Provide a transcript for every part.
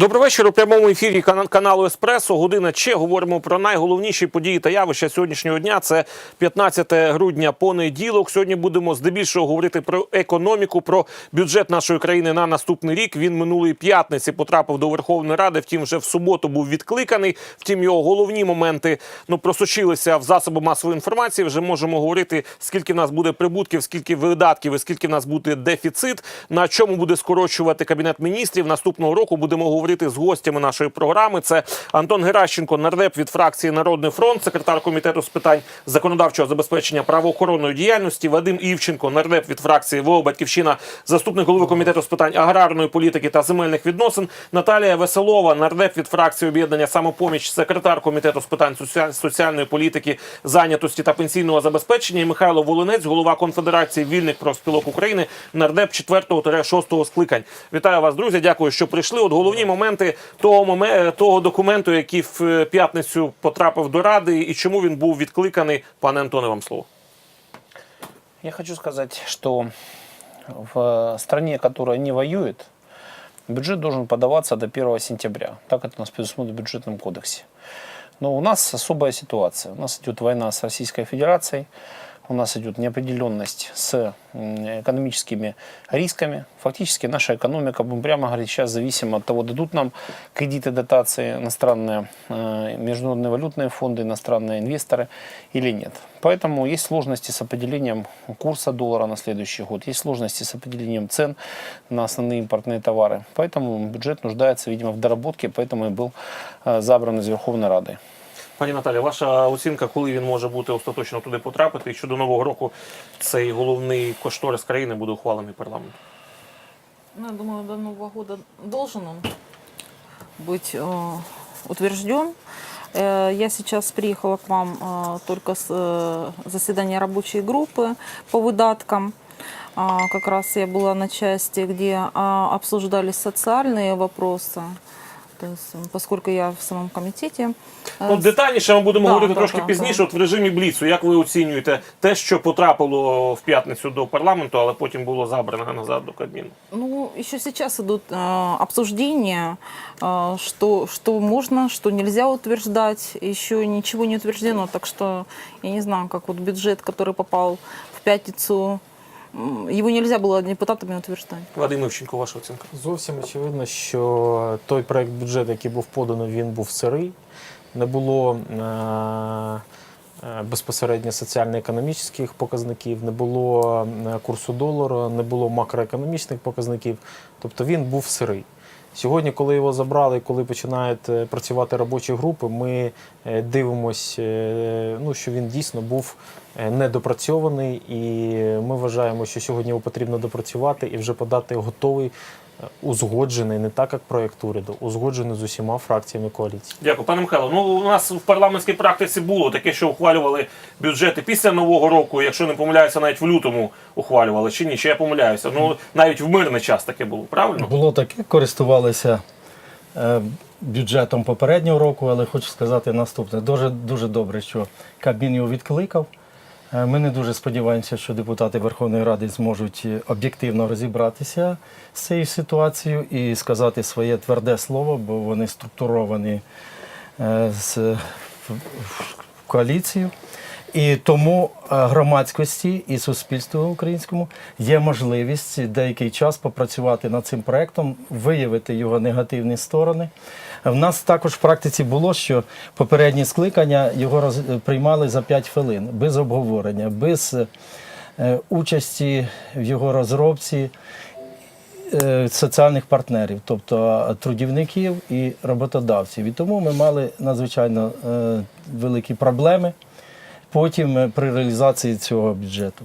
Добрий вечір. У прямому ефірі кана- каналу Еспресо. Година Че. Говоримо про найголовніші події та явища сьогоднішнього дня. Це 15 грудня, понеділок. Сьогодні будемо здебільшого говорити про економіку, про бюджет нашої країни на наступний рік. Він минулої п'ятниці потрапив до Верховної Ради. Втім, вже в суботу був відкликаний. Втім, його головні моменти ну просочилися в засоби масової інформації. Вже можемо говорити, скільки в нас буде прибутків, скільки видатків і скільки в нас буде дефіцит. На чому буде скорочувати кабінет міністрів наступного року. Будемо говорити з гостями нашої програми. Це Антон Геращенко, нардеп від фракції Народний фронт, секретар комітету з питань законодавчого забезпечення правоохоронної діяльності. Вадим Івченко, нардеп від фракції ВО Батьківщина, заступник голови комітету з питань аграрної політики та земельних відносин. Наталія Веселова, нардеп від фракції об'єднання самопоміч, секретар комітету з питань соціаль- соціальної політики, зайнятості та пенсійного забезпечення. І Михайло Волинець, голова конфедерації вільних профспілок України, нардеп 4-6 скликань. Вітаю вас, друзі. Дякую, що прийшли. От головні моменти того моме- того документу, який в е, п'ятницю потрапив до ради, і чому він був відкликаний. Пане Антоне, вам слово. Я хочу сказать, что в стране, которая не воюет, бюджет должен подаваться до 1 сентября. Так это у нас предусмотрено в бюджетном кодексе. Но у нас особая ситуация. У нас идет война с Российской Федерацией, у нас идет неопределенность с экономическими рисками. Фактически наша экономика, будем прямо говорить, сейчас зависима от того, дадут нам кредиты, дотации иностранные, э, международные валютные фонды, иностранные инвесторы или нет. Поэтому есть сложности с определением курса доллара на следующий год, есть сложности с определением цен на основные импортные товары. Поэтому бюджет нуждается, видимо, в доработке, поэтому и был э, забран из Верховной Рады. Пані Наталі, ваша оцінка, коли він може бути остаточно туди потрапити, і що до нового року цей головний кошторис країни буде ухвалений парламентом? Ну, я думаю, до Нового года должен он быть э, утвержден. Э, Я сейчас приехала к вам э, только с э, заседания рабочей группы по выдаткам. А, Как раз я была на части, где а, обсуждались социальные вопросы. То есть, м, поскольку я в самом комитете. э, Ну, детальніше ми будемо Да, говорити да, трошки да, пізніше. да. От в режимі Бліцу, як ви оцінюєте те, що потрапило в п'ятницю до парламенту, але потім було забрано назад до Кабміну? Ну, еще сейчас идут э, обсуждения, э, что, что можно, что нельзя утверждать. Еще ничего не утверждено, так что я не знаю, как вот бюджет, который попал в пятницу, м, его нельзя було депутатами утверждати. Вадим Івченко, ваша оцінка. Зовсім очевидно, що той проект бюджету, який був поданий, він був сирий. Не було е- е, безпосередньо соціально-економічних показників, не було е, курсу долару, не було макроекономічних показників. Тобто він був сирий. Сьогодні, коли його забрали, коли починають е, працювати робочі групи, ми е, дивимося, ну, що він дійсно був е, недопрацьований, і ми вважаємо, що сьогодні його потрібно допрацювати і вже подати готовий, е, узгоджений, не так як проєкт уряду, узгоджений з усіма фракціями коаліції. Дякую, пане Михайло. Ну у нас в парламентській практиці було таке, що ухвалювали бюджети після нового року, якщо не помиляюся, навіть в лютому ухвалювали чи ні? Чи я помиляюся? Ну навіть в мирний час таке було, правильно? Було таке, користувалися е, бюджетом попереднього року, але хочу сказати наступне. Дуже, дуже добре, що Кабмін його відкликав. Е, Ми не дуже сподіваємося, що депутати Верховної Ради зможуть е, об'єктивно розібратися з цією ситуацією і сказати своє тверде слово, бо вони структуровані е, з коаліцією. І тому е, громадськості і суспільству українському є можливість деякий час попрацювати над цим проектом, виявити його негативні сторони. В нас також в практиці було, що попередні скликання його роз... приймали за 5 хвилин, без обговорення, без е, участі в його розробці е, соціальних партнерів, тобто трудівників і роботодавців. І тому ми мали надзвичайно великі проблеми потім е, при реалізації цього бюджету.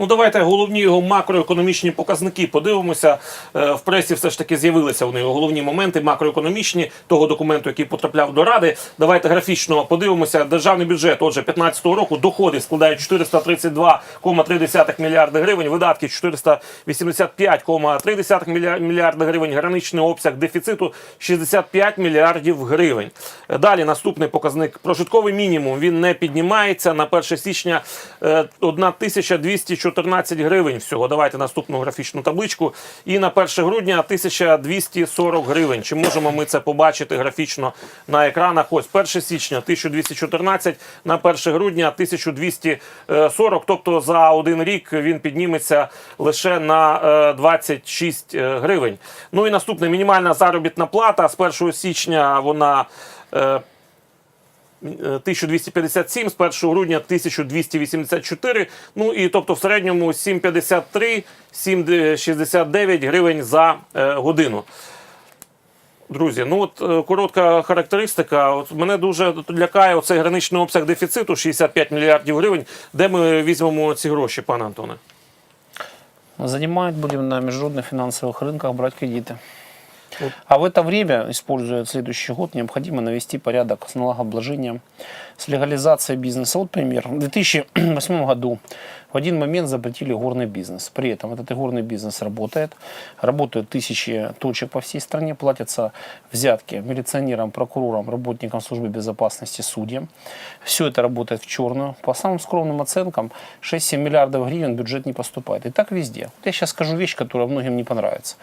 Ну давайте головні його макроекономічні показники подивимося. Е, В пресі все ж таки з'явилися вони головні моменти макроекономічні того документу, який потрапляв до ради. Давайте графічно подивимося. Державний бюджет, отже, 15 року доходи складають 432,3 мільярди гривень, видатки 485,3 мілья- мільярди гривень, граничний обсяг дефіциту 65 мільярдів гривень. Е, Далі наступний показник прожитковий мінімум він не піднімається на 1 січня е, 1204 1214 гривень всього. Давайте наступну графічну табличку. І на 1 грудня 1240 гривень. Чи можемо ми це побачити графічно на екранах? Ось 1 січня 1214, на 1 грудня 1240. Тобто за один рік він підніметься лише на е, 26 гривень. Ну і наступне мінімальна заробітна плата з 1 січня вона. е, 1257, з 1 грудня 1284, ну і тобто в середньому 7,53, 7,69 гривень за е, годину. Друзі, ну от е, коротка характеристика. От мене дуже лякає оцей граничний обсяг дефіциту 65 мільярдів гривень. Де ми візьмемо ці гроші, пане Антоне? Занимать будем на международных финансовых рынках брать кредиты. А в это время, используя следующий год, необходимо навести порядок с налогообложением, с легализацией бизнеса. Вот пример. В 2008 году в один момент запретили горный бизнес. При этом этот горный бизнес работает. Работают тысячи точек по всей стране. Платятся взятки милиционерам, прокурорам, работникам службы безопасности, судьям. Все это работает в черную. По самым скромным оценкам 6-7 миллиардов гривен в бюджет не поступает. И так везде. Вот я сейчас скажу вещь, которая многим не понравится.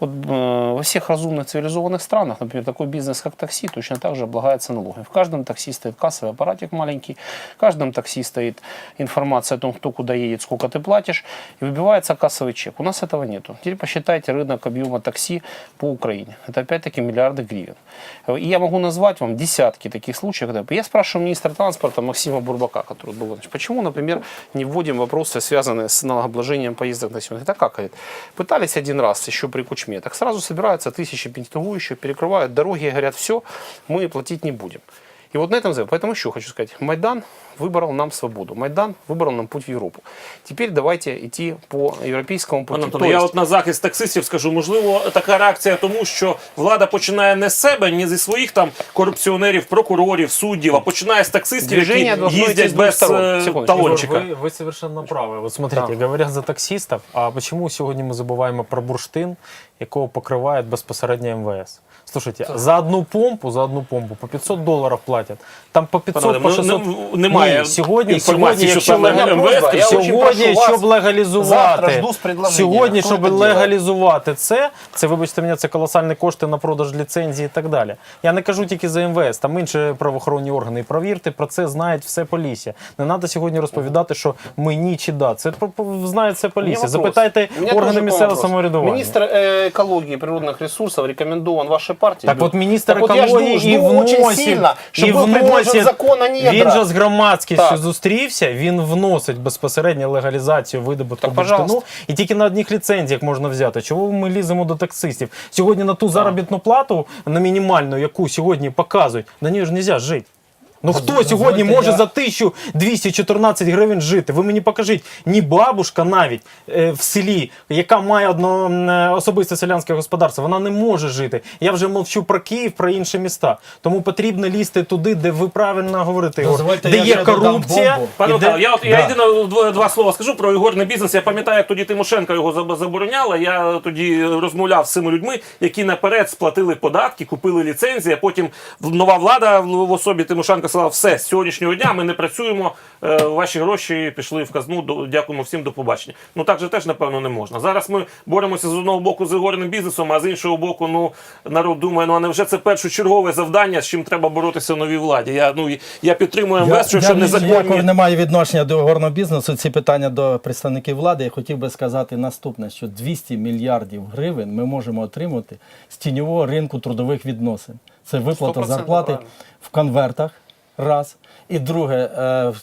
Вот э, во всех разумных цивилизованных странах, например, такой бизнес, как такси, точно так же облагается налогами. В каждом такси стоит кассовый аппаратик маленький, в каждом такси стоит информация о том, кто куда едет, сколько ты платишь, и выбивается кассовый чек. У нас этого нету. Теперь посчитайте рынок объема такси по Украине. Это опять-таки миллиарды гривен. И я могу назвать вам десятки таких случаев. Когда... Я спрашиваю министра транспорта Максима Бурбака, который был, значит, почему, например, не вводим вопросы, связанные с налогообложением поездок на сегодня. Это как? Говорит, пытались один раз еще при Кучме, так сразу собираются тысячи пентующих, перекрывают дороги и говорят, все, мы платить не будем. И вот на этом заявление. Поэтому еще хочу сказать, Майдан выбрал нам свободу. Майдан выбрал нам путь в Европу. Теперь давайте идти по европейскому пути. Пане То Антоне, я есть- от на захист таксистів скажу, можливо, така реакція тому, що влада починає не з себе, ні зі своїх там корупціонерів, прокурорів, суддів, а починає з таксистів, Движення які должно йти їздять з двох без сторон. е, Секундочку. талончика. Вы, вы совершенно правы. Вот смотрите, Да. говорят за таксистов, а почему сегодня мы забываем про бурштин, якого покриває безпосередньо МВС? Слушайте, за одну помпу, за одну помпу по 500 доларів платять. Там по 500, Пане, по ну, 600. не- немає Ні, сьогодні, інформації, сьогодні, що якщо саме легаль- МВС просьба, я очень Сьогодні, прошу вас, щоб легалізувати, завтра жду з предложенням. сьогодні, Хто щоб це делает? легалізувати це, це, вибачте мене, це колосальні кошти на продаж ліцензії і так далі. Я не кажу тільки за МВС, там інші правоохоронні органи. І провірте, про це знають все поліція. Не треба сьогодні розповідати, що ми ні чи да. Це про- про- знає все У меня поліція. вопрос. Запитайте У меня органи тоже місцевого вопрос. самоврядування. Министр э, экологии и природных ресурсов рекомендован вашей партии. Так от міністр Так от я жду, жду, і жду очень сильно, щоб і вносить, закон о він же з громадськістю Так. зустрівся, він вносить безпосередньо легалізацію видобутку бурштину. І тільки на одних ліцензіях можна взяти. Чого ми ліземо до таксистів? Сьогодні на ту заробітну плату, на мінімальну, яку сьогодні показують, на ній ж не можна жити. Ну хто сьогодні може я- за 1214 гривень жити? Ви мені покажіть, ні бабушка навіть е, в селі, яка має одно е, особисте селянське господарство, вона не може жити. Я вже мовчу про Київ, про інші міста. Тому потрібно лізти туди, де ви правильно говорите, Ігор, де я є корупція. Пане де- я, от, я Да. єдине два, два слова скажу про ігорний бізнес. Я пам'ятаю, як тоді Тимошенко його заб- забороняла. Я тоді розмовляв з цими людьми, які наперед сплатили податки, купили ліцензії, а потім нова влада в в особі Тимошенка сказала, все, з сьогоднішнього дня ми не працюємо, е, ваші гроші пішли в казну, до- дякуємо всім, до побачення. Ну так же теж, напевно, не можна. Зараз ми боремося з одного боку з ігорним бізнесом, а з іншого боку, ну, народ думає, ну а невже це першочергове завдання, з чим треба боротися новій владі? Я, ну, я підтримую МВС, що, що ніякого незаконні... не маю відношення до горного бізнесу. Ці питання до представників влади. Я хотів би сказати наступне: що 200 мільярдів гривень ми можемо отримати з тіньового ринку трудових відносин. Це виплата зарплати правильно. в конвертах. Раз. І друге, е,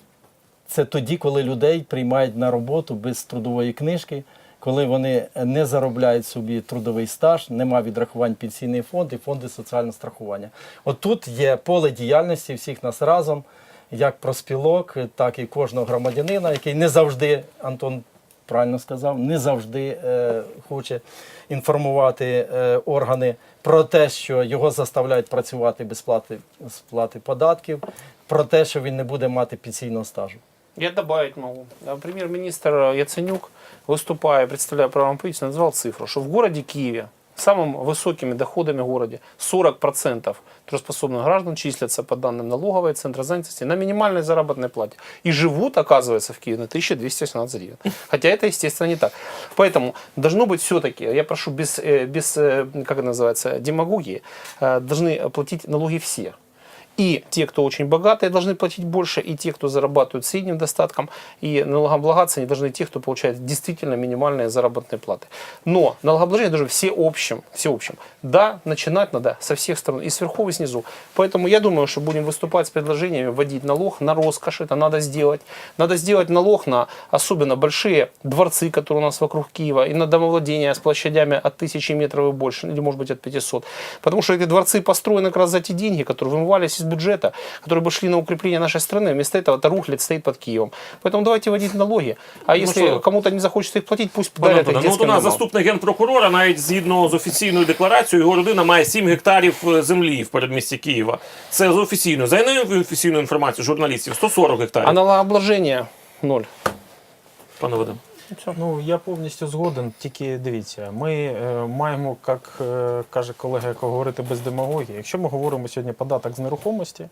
це тоді, коли людей приймають на роботу без трудової книжки. Коли вони не заробляють собі трудовий стаж, нема відрахувань пенсійний фонд і фонди соціального страхування. От тут є поле діяльності всіх нас разом, як проспілок, так і кожного громадянина, який не завжди, Антон правильно сказав, не завжди е, хоче інформувати е, органи про те, що його заставляють працювати без плати, сплати податків, про те, що він не буде мати пенсійного стажу. Я добавить могу. А, Премьер-министр Яценюк, выступая, представляя правом правительства, назвал цифру, что в городе Киеве самым высокими доходами в городе. 40% трудоспособных граждан числятся, по данным налоговой центра занятости, на минимальной заработной плате. И живут, оказывается, в Киеве на 1218 гривен. Хотя это, естественно, не так. Поэтому должно быть все-таки, я прошу, без, э, без э, как это называется, демагогии, э, должны платить налоги все. И те, кто очень богатые, должны платить больше, и те, кто зарабатывают средним достатком, и налогооблагаться не должны те, кто получает действительно минимальные заработные платы. Но налогообложение должно всеобщим, всеобщим. Да, начинать надо со всех сторон, и сверху, и снизу. Поэтому я думаю, что будем выступать с предложениями вводить налог на роскошь, это надо сделать. Надо сделать налог на особенно большие дворцы, которые у нас вокруг Киева, и на домовладения с площадями от 1000 метров и больше, или может быть от 500. Потому что эти дворцы построены как раз за те деньги, которые вымывались из бюджета, которые бы шли на укрепление нашей страны. Вместо этого это рухлядь стоит под Киевом. Поэтому давайте вводить налоги. А если что? кому-то не захочется их платить, пусть Пане подарят их Антоне, ну от у детским нас домам. заступник генпрокурора, навіть згідно з офіційною декларацією, його родина має 7 гектарів е, землі в передмісті Києва. Це з офіційною. За іною офіційною інформацією журналістів 140 гектарів. А налогообложение ноль. Пане Вадим. Ну я повністю згоден. Тільки дивіться, ми е, маємо, як е, каже колега, як говорити без демагогії. Якщо ми говоримо сьогодні податок з нерухомості,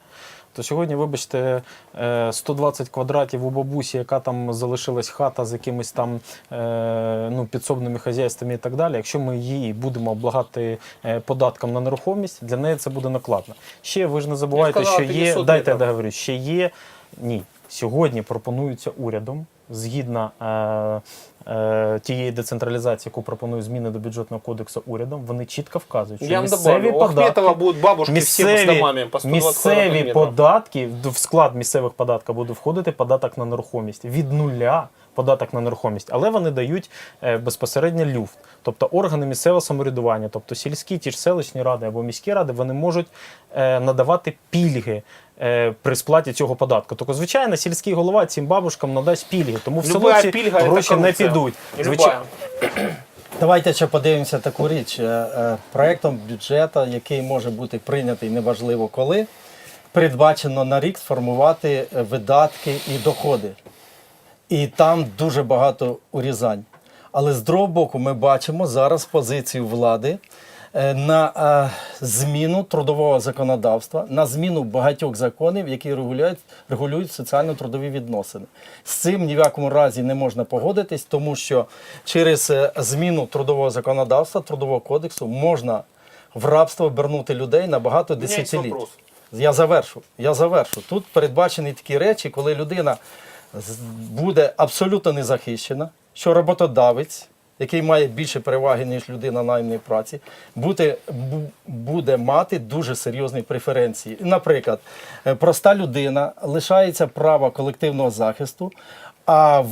то сьогодні, вибачте, е, 120 квадратів у бабусі, яка там залишилась хата з якимись там е, ну, підсобними хазяйствами і так далі. Якщо ми її будемо облагати е, податком на нерухомість, для неї це буде накладно. Ще ви ж не забувайте, що є. Дайте я договорю, ще є. Ні. Сьогодні пропонується урядом згідно е, тієї децентралізації, яку пропонує зміни до бюджетного кодексу урядом, вони чітко вказують, що Я місцеві добавлю, податки, будут бабушки місцеві, домами по 120 місцеві податки, в склад місцевих податків буде входити податок на нерухомість. Від нуля податок на нерухомість, але вони дають е, безпосередньо люфт. Тобто органи місцевого самоврядування, тобто сільські ті ж селищні ради або міські ради, вони можуть е, надавати пільги. е, При сплаті цього податку. Тобто, звичайно, сільський голова цим бабушкам надасть пільги, тому в село ці пільга – гроші не корупція. Підуть. Любая. Давайте ще подивимося таку річ. Е, е, Проектом бюджету, який може бути прийнятий неважливо коли, передбачено на рік сформувати е, видатки і доходи. І там дуже багато урізань. Але з другого боку, ми бачимо зараз позицію влади на е, зміну трудового законодавства, на зміну багатьох законів, які регулюють, регулюють соціально-трудові відносини. З цим ні в якому разі не можна погодитись, тому що через е, зміну трудового законодавства, трудового кодексу можна в рабство обернути людей на багато десятиліть. Я завершу. Я завершу. Тут передбачені такі речі, коли людина буде абсолютно незахищена, що роботодавець, який має більше переваги, ніж людина наймної праці, буде, буде мати дуже серйозні преференції. Наприклад, е, проста людина лишається права колективного захисту, а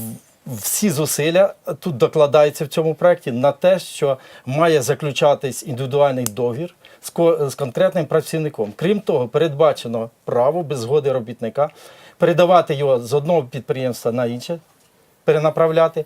всі зусилля тут докладаються в цьому проєкті на те, що має заключатись індивідуальний договір з конкретним працівником. Крім того, передбачено право без згоди робітника передавати його з одного підприємства на інше, перенаправляти.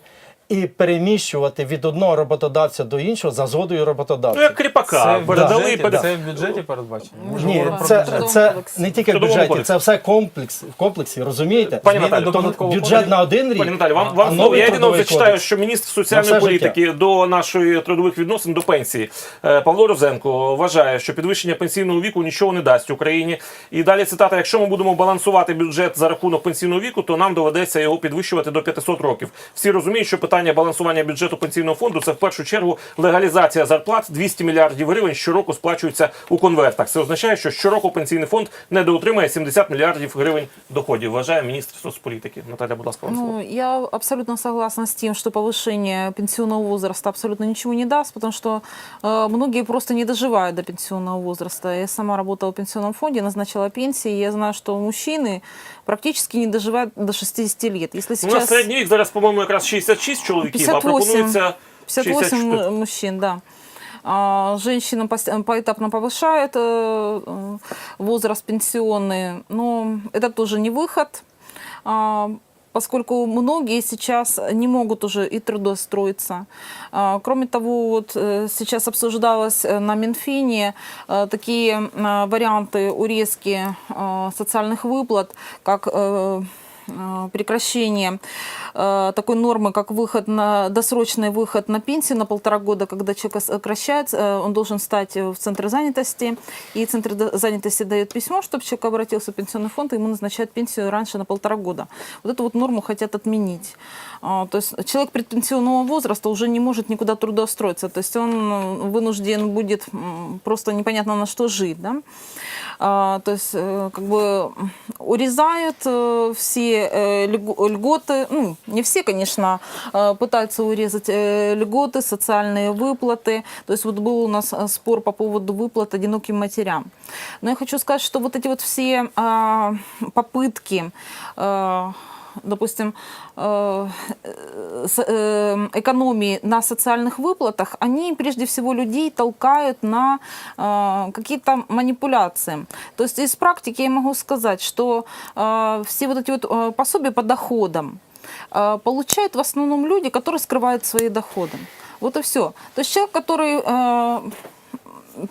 І переміщувати від одного роботодавця до іншого за згодою Ну, роботодавця. як кріпака, Це передали бюджеті, передали. це в бюджеті передбачено. Ні, це, це не тільки в бюджеті, це все комплекс, в комплексі, розумієте? Пані Наталі, до бюджет на один рік. Пані Наталі, вам, вам слово. новий Я єдино зачитаю, що міністр соціальної політики до нашої трудових відносин до пенсії е, Павло Розенко вважає, що підвищення пенсійного віку нічого не дасть Україні. І далі цитата: якщо ми будемо балансувати бюджет за рахунок пенсійного віку, то нам доведеться його підвищувати до 500 років. Всі розуміють, що питання балансування бюджету пенсійного фонду це в першу чергу легалізація зарплат 200 мільярдів гривень щороку сплачуються у конвертах. Це означає, що щороку пенсійний фонд недоотримає 70 мільярдів гривень доходів. Вважає міністр соцполітики. Наталя, будь ласка, вам слово. Ну, я абсолютно согласна с тем, что повышение пенсионного возраста абсолютно ничего не даст, потому что э, многие просто не доживают до пенсионного возраста. Я сама работала в пенсионном фонде, назначала пенсии, и я знаю, что мужчины практически не доживают до 60 лет. Если Ну, У нас сейчас середній вік зараз, по-моєму, якраз 66 чоловіків, а 58. пропонується 58 64. м- мужчин, да. А, Женщинам пос- поэтапно повышают э, э, возраст пенсионный, но это тоже не выход, а, поскольку многие сейчас не могут уже и трудоустроиться. А, Кроме того, вот э, сейчас обсуждалось э, на Минфине э, такие э, варианты урезки э, социальных выплат, как э, э, прекращение э, такой нормы, как выход на досрочный выход на пенсию на полтора года, когда человек сокращается, э, он должен стать в центр занятости, и центр занятости дает письмо, чтобы человек обратился в пенсионный фонд, и ему назначают пенсию раньше на полтора года. Вот эту вот норму хотят отменить. То есть человек предпенсионного возраста уже не может никуда трудоустроиться, то есть он э, вынужден будет просто непонятно на что жить, да. То есть э, как бы урезают э, все э, льго- льготы, ну не все, конечно, э, пытаются урезать э, льготы, социальные выплаты. То есть вот был у нас э, спор по поводу выплат одиноким матерям. Но я хочу сказать, что вот эти вот все а, попытки э, допустим, э, э, с- э, экономии на социальных выплатах, они прежде всего людей толкают на э, какие-то манипуляции. То есть из практики я могу сказать, что э, все вот эти вот э, пособия по доходам э, получают в основном люди, которые скрывают свои доходы. Вот и все. То есть человек, который э,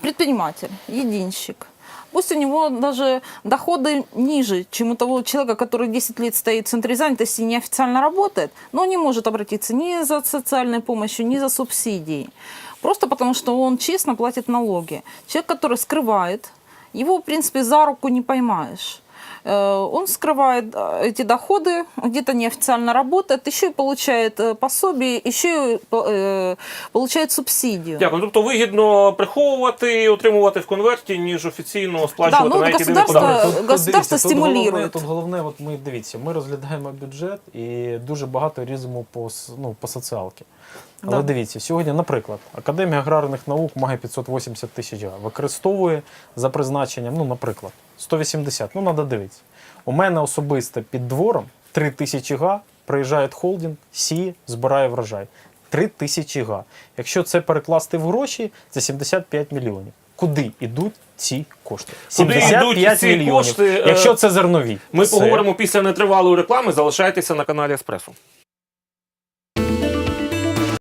предприниматель, единщик. Пусть у него даже доходы ниже, чем у того человека, который 10 лет стоит в центре занятости и неофициально работает, но не может обратиться ни за социальной помощью, ни за субсидией. Просто потому, что он честно платит налоги. Человек, который скрывает, его, в принципе, за руку не поймаешь. Э, Он скрывает э, эти доходы, где-то неофициально работает, еще и получает э, пособие, еще и э, получает субсидию. Дякую. Тобто вигідно приховувати і отримувати в конверті, ніж офіційно сплачувати Да, ну, навіть єдиний государство- податок. Тут- тут государство дивіться, тут головне- стимулює. Тут головне, от ми дивіться, ми розглядаємо бюджет і дуже багато різимо по, с- ну, по соціалки. Але Да. дивіться, сьогодні, наприклад, Академія аграрних наук має 580 тисяч гривень, використовує за призначенням, ну, наприклад, 180, ну, треба дивитися. У мене особисто під двором 3 тисячі га, приїжджає холдинг, сіє, збирає врожай. 3 тисячі га. Якщо це перекласти в гроші, це 75 мільйонів. Куди йдуть ці кошти? Куди йдуть 75 ці мільйонів. кошти, Якщо це зернові. Ми Все. поговоримо після нетривалої реклами. Залишайтеся на каналі Еспресо.